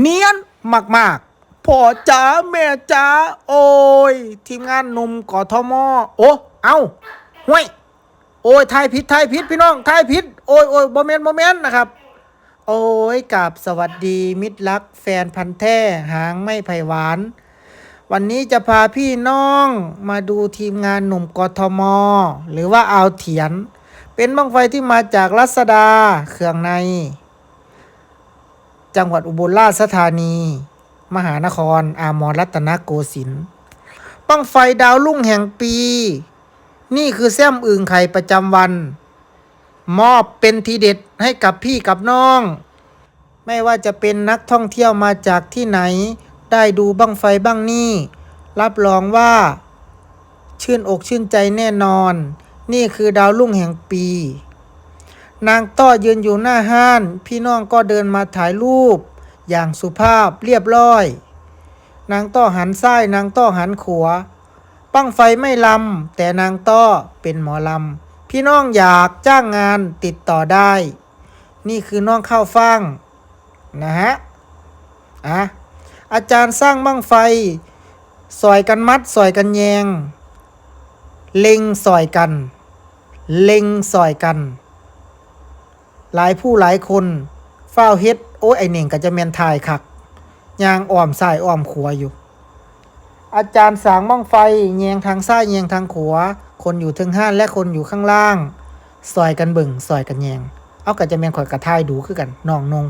เนียนมากๆพ่อจ๋าแม่จ๋าโอ้ย ทีมงานหนุ่มกทมโอ้เอาห่วยโอ้ยทายผิดทายผิดพี่น้องทายผิดโอ้ยโอ้ยโมเมนต์โมเมนต์นะครับ โอ้ยกับสวัสดีมิตรรักแฟนพันธ์แท้หางไม่ไผ่หวาน วันนี้จะพาพี่น้องมาดูทีมงานหนุ่มกทม หรือว่าเอาเถียน เป็นบังไฟที่มาจากรัศดาเขื่องใน จังหวัดอุบลราชธานี มหานคร อามรรัตนโกสินทร์บังไฟดาวรุ่งแห่งปี นี่คือแซมอึ่งไข่ประจำวัน มอบเป็นทีเด็ดให้กับพี่กับน้อง ไม่ว่าจะเป็นนักท่องเที่ยวมาจากที่ไหน ได้ดูบังไฟบ้างนี่ รับรองว่า ชื่นอกชื่นใจแน่นอน นี่คือดาวรุ่งแห่งปี นางต้อยืนอยู่หน้าห้าน พี่น้องก็เดินมาถ่ายรูป อย่างสุภาพเรียบร้อย นางต้อหันซ้ายนางต้อหันขวาปั้งไฟไม่ลำแต่นางต้อเป็นหมอลำพี่น้องอยากจ้างงานติดต่อได้ นี่คือน้องข้าวฟ่างนะฮะอะอาจารย์สร้างบั้งไฟสอยกันมัดสอยกันแยง เล็งสอยกัน เล็งสอยกัน หลายผู้หลายคนเฝ้าเฮ็ด โอ้ยไอเหน่งก็จะแมนทายคักยางอ้อมซ้ายอ้อมขวาอยู่ อาจารย์สางบ้องไฟแยงทางซ้ายแยงทางขวาคนอยู่ถึงห้านและคนอยู่ข้างล่างซอยกันเบิ่งซอยกันแยง เอาก็จะแมนข่อยกระทายดูคือกันน้องนง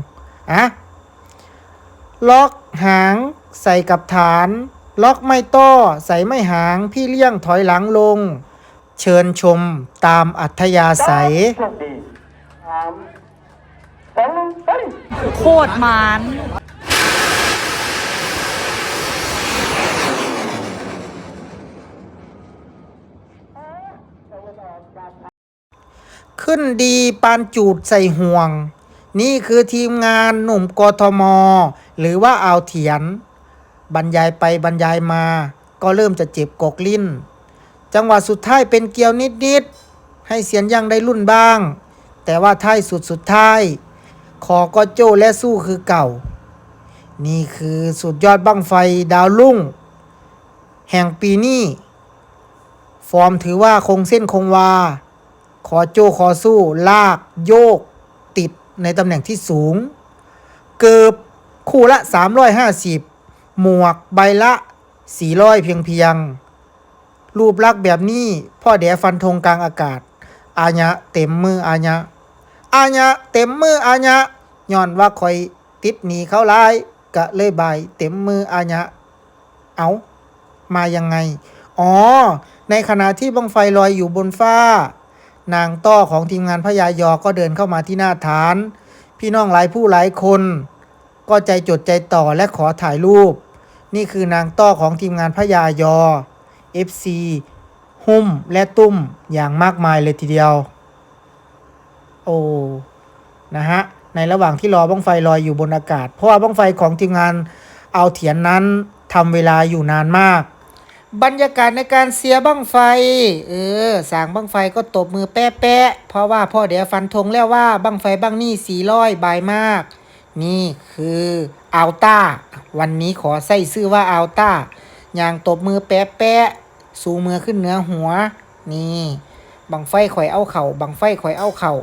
อะล็อกหางใส่กับฐาน ล็อกไม่ต้อใส่ไม่หางพี่เลี้ยงถอยหลังลง เชิญชมตามอัธยาศัย โชคดีสามสองหนึ่งไป โคตรมานขึ้นดีปานจูดใส่ห่วง นี่คือทีมงานหนุ่มกทม หรือว่าเอาวเถียน บรรยายไปบรรยายมา ก็เริ่มจะเจ็บกกลิ้น จังหวะสุดท้ายเป็นเกียวนิด ๆ ให้เสียนยังได้รุ่นบ้าง แต่ว่าท้ายสุดสุดท้าย ขอก็โจ้และสู้คือเก่า นี่คือสุดยอดบั้งไฟดาวรุ่ง แห่งปีนี้ ฟอร์มถือว่าคงเส้นคงวา ขอโจ้ขอสู้ ลากโยก ติดในตำแหน่งที่สูง เกือบคู่ละ 350 หมวกใบละ 400 เพียงเพียง รูปลักษณ์แบบนี้ พ่อแดฟันธงกลางอากาศ อาญะเต็มมืออาญะ อาญะเต็มมืออาญะย้อนว่าคอยติดหนีเขาลายกะเลยบายเต็มมืออาญะเอามายังไง อ๋อ ในขณะที่บังไฟลอยอยู่บนฟ้า นางต้อของทีมงานพญายอก็เดินเข้ามาที่หน้าฐาน พี่น้องหลายผู้หลายคน ก็ใจจดใจต่อและขอถ่ายรูป นี่คือนางต้อของทีมงานพญายอ FC หุ้มและตุ้มอย่างมากมายเลยทีเดียว โอ้นะฮะในระหว่างที่รอบ้องไฟลอยอยู่บนอากาศ เพราะว่าบ้องไฟของทีมงานเอาเถียนนั้นทำเวลาอยู่นานมาก บรรยากาศในการเสียบ้างไฟ เออสางบ้างไฟก็ตบมือแป๊ะๆเพราะว่าพ่อเดี๋ยวฟันธงแล้วว่าบ้างไฟบ้างนี่สี่ร้อยบายมาก นี่คืออัลต้า วันนี้ขอใส่ชื่อว่าอัลต้าอย่างตบมือแป๊ะๆสูมือขึ้นเหนือหัว นี่บังไฟข่อยเอาเข่าบังไฟข่อยเอาเข่า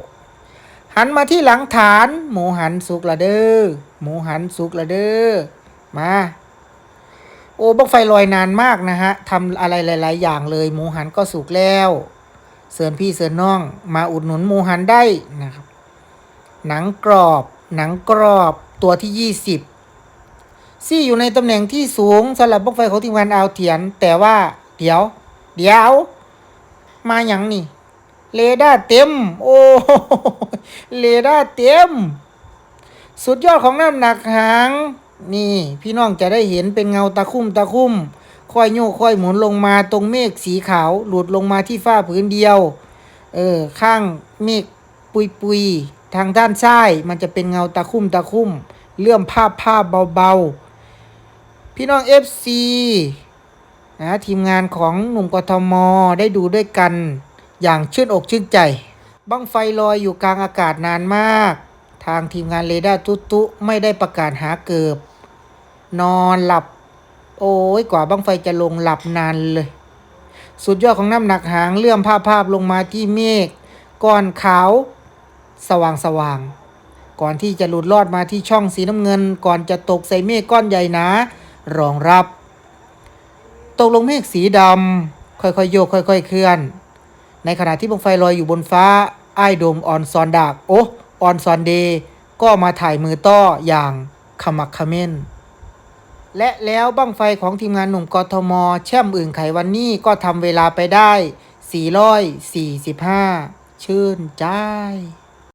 หันมาที่หลังฐาน หมูหันสุกละเด้อหมูหันสุกละเด้อมา โอ้บังไฟลอยนานมากนะฮะทำอะไรหลาย ๆ อย่างเลย หมูหันก็สุกแล้วเสือนพี่เสือนน้อง มาอุดหนุนหมูหันได้นะครับ หนังกรอบ หนังกรอบตัวที่ยี่สิบซี่อยู่ในตำแหน่งที่สูงสำหรับบังไฟของทีมงานเอาวเถียน แต่ว่า เดี๋ยว เดี๋ยว มาอย่างนี่ เรดาเต็ม โอ้เรดาเต็ม สุดยอดของน้ำหนักหาง นี่ พี่น้องจะได้เห็นเป็นเงาตะคุ่มตะคุ่มค่อยโยกค่อยหมุนลงมาตรงเมฆสีขาวหลุดลงมาที่ฝ้าผืนเดียว เออ ข้างเมฆปุยปุยทางด้านซ้ายมันจะเป็นเงาตะคุ่มตะคุ่มเลื่อมภาพภาพเบาๆ พี่น้อง FC นะทีมงานของหนุ่มกทมได้ดูด้วยกัน อย่างชื่นอกชื่นใจ บั้งไฟลอยอยู่กลางอากาศนานมาก ทางทีมงานเรดาร์ตุตุไม่ได้ประกาศหาเกิบ นอนหลับ โอ้ยกว่าบังไฟจะลงหลับนานเลย สุดยอดของน้ำหนักหางเลื่อมภาพภาพลงมาที่เมฆก้อนขาว สว่างสว่างก่อนที่จะหลุดลอดมาที่ช่องสีน้ำเงิน ก่อนจะตกใส่เมฆก้อนใหญ่หนารองรับ ตกลงเมฆสีดำค่อยๆโยกค่อย ๆ เคลื่อน ในขณะที่บังไฟลอยอยู่บนฟ้าไอ้โดมออนซอนดากโอ้ออนซอนเดย์ก็มาถ่ายมือต้ออย่างขมักขม้น และแล้วบั้งไฟของทีมงานหนุ่มกทม แช่มอึ่งไขวันนี้ก็ทำเวลาไปได้ 445 ชื่นใจ